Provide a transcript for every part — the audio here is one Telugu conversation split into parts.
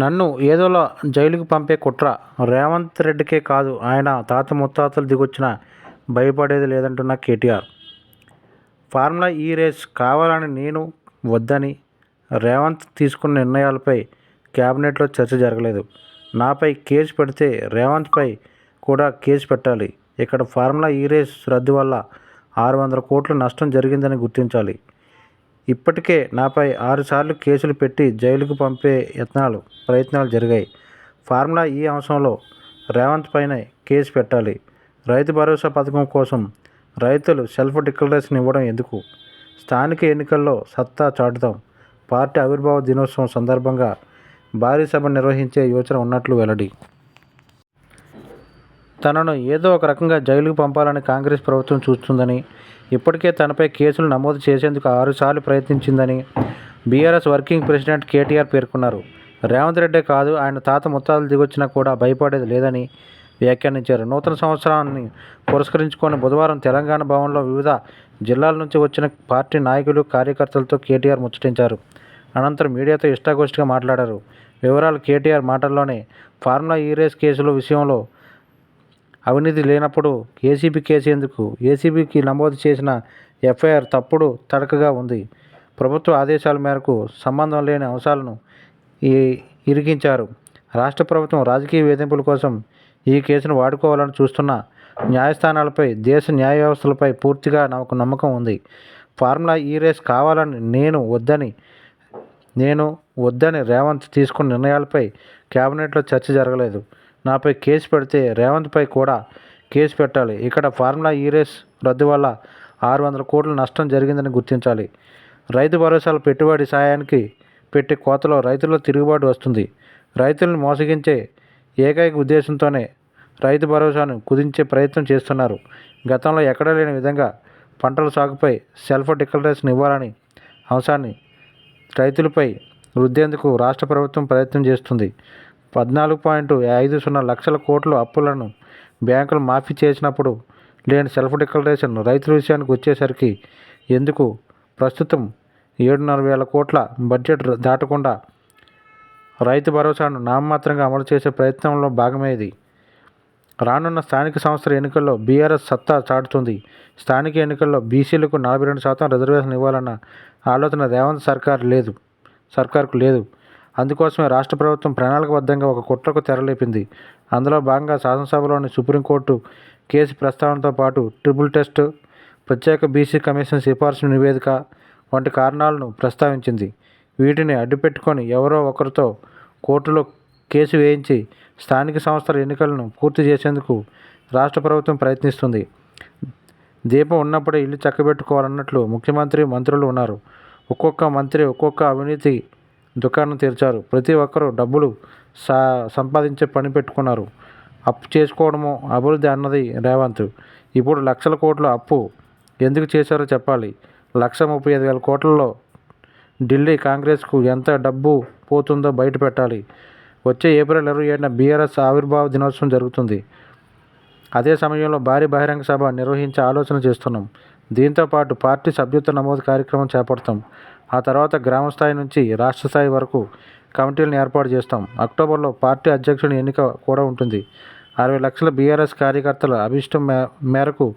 నన్ను ఏదోలా జైలుకు పంపే కుట్ర. రేవంత్ రెడ్డికే కాదు ఆయన తాత ముత్తాతలు దిగొచ్చిన భయపడేది లేదంటున్న కేటీఆర్. ఫార్ములా ఈ రేస్ కావాలని నేను వద్దని రేవంత్ తీసుకున్న నిర్ణయాలపై కేబినెట్లో చర్చ జరగలేదు. నాపై కేసు పెడితే రేవంత్పై కూడా కేసు పెట్టాలి. ఇక్కడ ఫార్ములా ఈ రేస్ రద్దు వల్ల ఆరు వందల కోట్ల నష్టం జరిగిందని గుర్తించాలి. ఇప్పటికే నాపై ఆరుసార్లు కేసులు పెట్టి జైలుకు పంపే యత్నాలు ప్రయత్నాలు జరిగాయి. ఫార్ములా ఈ అంశంలో రేవంత్ పైన కేసు పెట్టాలి. రైతు భరోసా పథకం కోసం రైతులు సెల్ఫ్ డిక్లరేషన్ ఇవ్వడం ఎందుకు? స్థానిక ఎన్నికల్లో సత్తా చాటుదాం పార్టీ ఆవిర్భావ దినోత్సవం సందర్భంగా భారీ సభ నిర్వహించే యోచన ఉన్నట్లు వెల్లడి. తనను ఏదో ఒక రకంగా జైలుకు పంపాలని కాంగ్రెస్ ప్రభుత్వం చూస్తుందని ఇప్పటికే తనపై కేసులు నమోదు చేసేందుకు ఆరుసార్లు ప్రయత్నించిందని బీఆర్ఎస్ వర్కింగ్ ప్రెసిడెంట్ కేటీఆర్ పేర్కొన్నారు. రేవంత్ రెడ్డే కాదు ఆయన తాత ముత్తాతలు దిగొచ్చినా కూడా భయపడేది లేదని వ్యాఖ్యానించారు. నూతన సంవత్సరాన్ని పురస్కరించుకొని బుధవారం తెలంగాణ భవన్లో వివిధ జిల్లాల నుంచి వచ్చిన పార్టీ నాయకులు కార్యకర్తలతో కేటీఆర్ ముచ్చటించారు. అనంతరం మీడియాతో ఇష్టాగోష్ఠిగా మాట్లాడారు. వివరాలు కేటీఆర్ మాటల్లోనే ఫార్ములా ఈ రేస్ కేసుల విషయంలో అవినీతి లేనప్పుడు ఏసీబీ కేసు ఎందుకు? ఏసీబీకి నమోదు చేసిన ఎఫ్ఐఆర్ తప్పుడు తడకగా ఉంది. ప్రభుత్వ ఆదేశాల మేరకు సంబంధం లేని అంశాలను ఈ ఇరికించారు. రాష్ట్ర ప్రభుత్వం రాజకీయ వేధింపుల కోసం ఈ కేసును వాడుకోవాలని చూస్తున్న న్యాయస్థానాలపై దేశ న్యాయ వ్యవస్థలపై పూర్తిగా నాకు నమ్మకం ఉంది. ఫార్ములా ఈ రేస్ కావాలని నేను వద్దని నేను వద్దని రేవంత్ తీసుకున్న నిర్ణయాలపై కేబినెట్లో చర్చ జరగలేదు. నాపై కేసు పెడితే రేవంత్పై కూడా కేసు పెట్టాలి. ఇక్కడ ఫార్ములా ఈ రేస్ రద్దు వల్ల ఆరు వందల కోట్ల నష్టం జరిగిందని గుర్తించాలి. రైతు భరోసాల పెట్టుబడి సాయానికి పెట్టే కోతలో రైతుల్లో తిరుగుబాటు వస్తుంది. రైతులను మోసగించే ఏకైక ఉద్దేశంతోనే రైతు భరోసాను కుదించే ప్రయత్నం చేస్తున్నారు. గతంలో ఎక్కడా లేని విధంగా పంటల సాగుపై సెల్ఫ్ డిక్లరేషన్ ఇవ్వాలని అంశాన్ని రైతులపై రుద్దేందుకు రాష్ట్ర ప్రభుత్వం ప్రయత్నం చేస్తుంది. పద్నాలుగు పాయింట్ ఐదు సున్నా లక్షల కోట్ల అప్పులను బ్యాంకులు మాఫీ చేసినప్పుడు లేని సెల్ఫ్ డిక్లరేషన్ రైతుల విషయానికి వచ్చేసరికి ఎందుకు? ప్రస్తుతం ఏడున్నర వేల కోట్ల బడ్జెట్ దాటకుండా రైతు భరోసాను నామమాత్రంగా అమలు చేసే ప్రయత్నంలో భాగమే ఇది రానున్న స్థానిక సంస్థల ఎన్నికల్లో బీఆర్ఎస్ సత్తా చాటుతుంది. స్థానిక ఎన్నికల్లో బీసీలకు నలభై రెండు శాతం రిజర్వేషన్ ఇవ్వాలన్న ఆలోచన రేవంత్ సర్కార్ లేదు సర్కార్కు లేదు. అందుకోసమే రాష్ట్ర ప్రభుత్వం ప్రణాళికబద్ధంగా ఒక కుట్రకు తెరలేపింది. అందులో భాగంగా శాసనసభలోని సుప్రీంకోర్టు కేసు ప్రస్తావనతో పాటు ట్రిపుల్ టెస్ట్ ప్రత్యేక బీసీ కమిషన్ సిఫార్సు నివేదిక వంటి కారణాలను ప్రస్తావించింది. వీటిని అడ్డుపెట్టుకొని ఎవరో ఒకరితో కోర్టులో కేసు వేయించి స్థానిక సంస్థల ఎన్నికలను పూర్తి చేసేందుకు రాష్ట్ర ప్రభుత్వం ప్రయత్నిస్తుంది. దీపం ఉన్నప్పుడే ఇల్లు చక్కబెట్టుకోవాలన్నట్లు ముఖ్యమంత్రి మంత్రులు ఉన్నారు. ఒక్కొక్క మంత్రి ఒక్కొక్క అవినీతి దుకాణం తెరిచారు. ప్రతి ఒక్కరూ డబ్బులు సా సంపాదించే పని పెట్టుకున్నారు. అప్పు చేసుకోవడము అభివృద్ధి అన్నది రేవంత్. ఇప్పుడు లక్షల కోట్ల అప్పు ఎందుకు చేశారో చెప్పాలి. లక్ష ముప్పై ఐదు వేల కోట్లలో ఢిల్లీ కాంగ్రెస్కు ఎంత డబ్బు పోతుందో బయట పెట్టాలి. వచ్చే ఏప్రిల్ ఇరవై ఏడున బీఆర్ఎస్ ఆవిర్భావ దినోత్సవం జరుగుతుంది. అదే సమయంలో భారీ బహిరంగ సభ నిర్వహించే ఆలోచన చేస్తున్నాం. దీంతో పాటు పార్టీ సభ్యత్వ నమోదు కార్యక్రమం చేపడతాం. ఆ తర్వాత గ్రామ స్థాయి నుంచి రాష్ట్ర స్థాయి వరకు కమిటీలను ఏర్పాటు చేస్తాం. అక్టోబర్లో పార్టీ అధ్యక్షుని ఎన్నిక కూడా ఉంటుంది. అరవై లక్షల బీఆర్ఎస్ కార్యకర్తల అభిష్టం మే మేరకు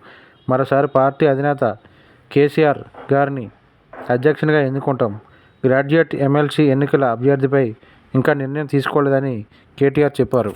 మరోసారి పార్టీ అధినేత కేసీఆర్ గారిని అధ్యక్షునిగా ఎన్నుకుంటాం. గ్రాడ్యుయేట్ ఎమ్మెల్సీ ఎన్నికల అభ్యర్థిపై ఇంకా నిర్ణయం తీసుకోలేదని కేటీఆర్ చెప్పారు.